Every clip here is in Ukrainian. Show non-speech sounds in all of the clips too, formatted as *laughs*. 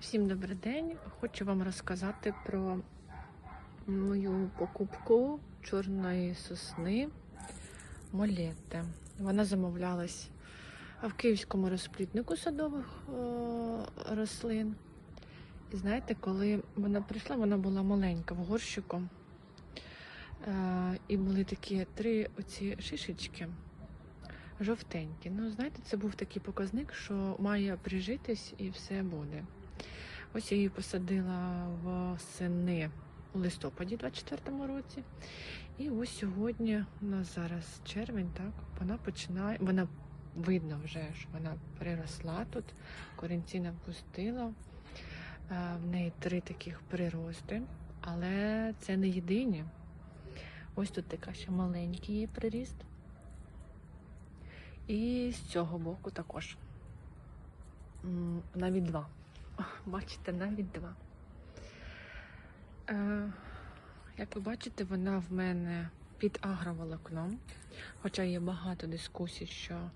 Всім добрий день. Хочу вам розказати про мою покупку чорної сосни Молєте. Вона замовлялась в київському розпліднику садових рослин. І знаєте, коли вона прийшла, вона була маленька в горщику. Е, і були такі три оці шишечки жовтенькі. Ну, знаєте, це був такий показник, що має прижитись і все буде. Ось я її посадила восени у листопаді 24-му році. І ось сьогодні у нас зараз червень, так, вона починає, вона видно вже, що вона приросла тут, корінці напустила. Е, В неї три таких прирости, але це не єдині. Ось тут така ще маленький є приріст. І з цього боку також. Навіть два. *laughs* Бачите, навіть два. Е, як ви бачите, вона в мене під агроволокном. Хоча є багато дискусій, що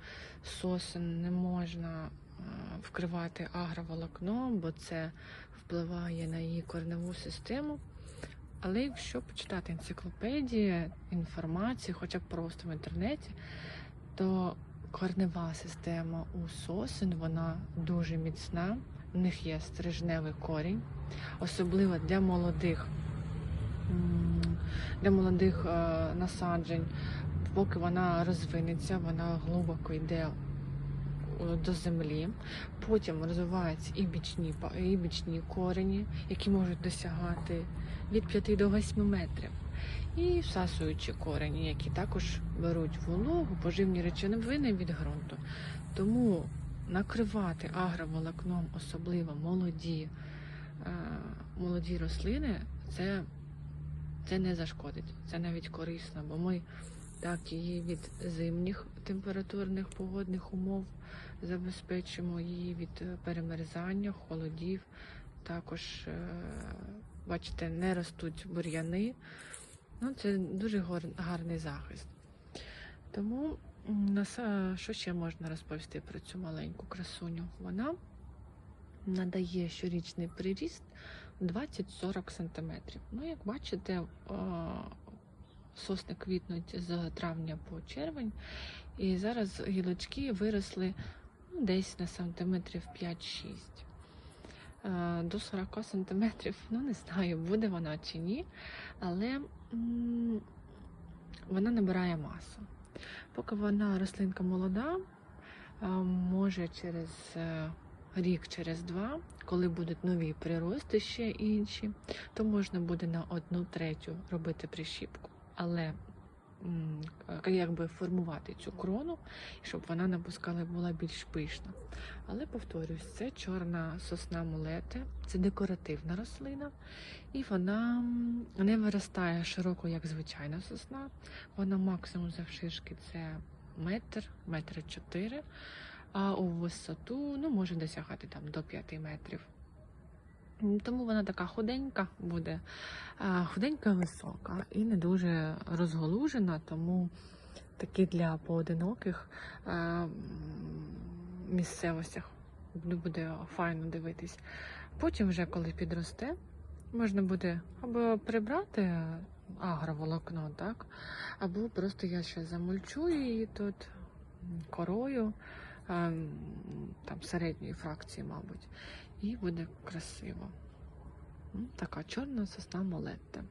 сосен не можна е, вкривати агроволокном, бо це впливає на її корневу систему. Але якщо почитати енциклопедії, інформацію, хоча б просто в інтернеті, то корнева система у сосен вона дуже міцна. У них є стрижневий корінь, особливо для молодих, для молодих е, насаджень. Поки вона розвинеться, вона глибоко йде е, до землі. Потім розвиваються і бічні, і бічні корені, які можуть досягати від 5 до 8 метрів. І всасуючі корені, які також беруть вологу, поживні речовини від ґрунту. Тому накривати агроволокном, особливо молоді, е, молоді рослини, це, це не зашкодить, це навіть корисно, бо ми так її від зимніх температурних погодних умов забезпечимо її від перемерзання, холодів. Також, е, бачите, не ростуть бур'яни. Ну, це дуже гарний захист. Тому що ще можна розповісти про цю маленьку красуню? Вона надає щорічний приріст 20-40 см. Ну, як бачите, сосни квітнуть з травня по червень, і зараз гілочки виросли ну, десь на сантиметрів 5-6. Е, До 40 сантиметрів, ну не знаю, буде вона чи ні, але вона набирає масу. Поки вона рослинка молода, може через е, рік, через два, коли будуть нові прирости ще інші, то можна буде на одну третю робити прищіпку. Але якби формувати цю крону, щоб вона напускала була більш пишна. Але повторюсь, це чорна сосна мулети, це декоративна рослина, і вона не виростає широко, як звичайна сосна. Вона максимум завширшки це метр, метр чотири, а у висоту ну, може досягати там до 5 метрів. Тому вона така худенька буде, худенька висока і не дуже розголужена, тому таки для поодиноких місцевостях буде файно дивитись. Потім, вже коли підросте, можна буде або прибрати агроволокно, так? Або просто я ще замульчую її тут корою, там середньої фракції, мабуть, і буде красиво. Така чорна сосна молетта.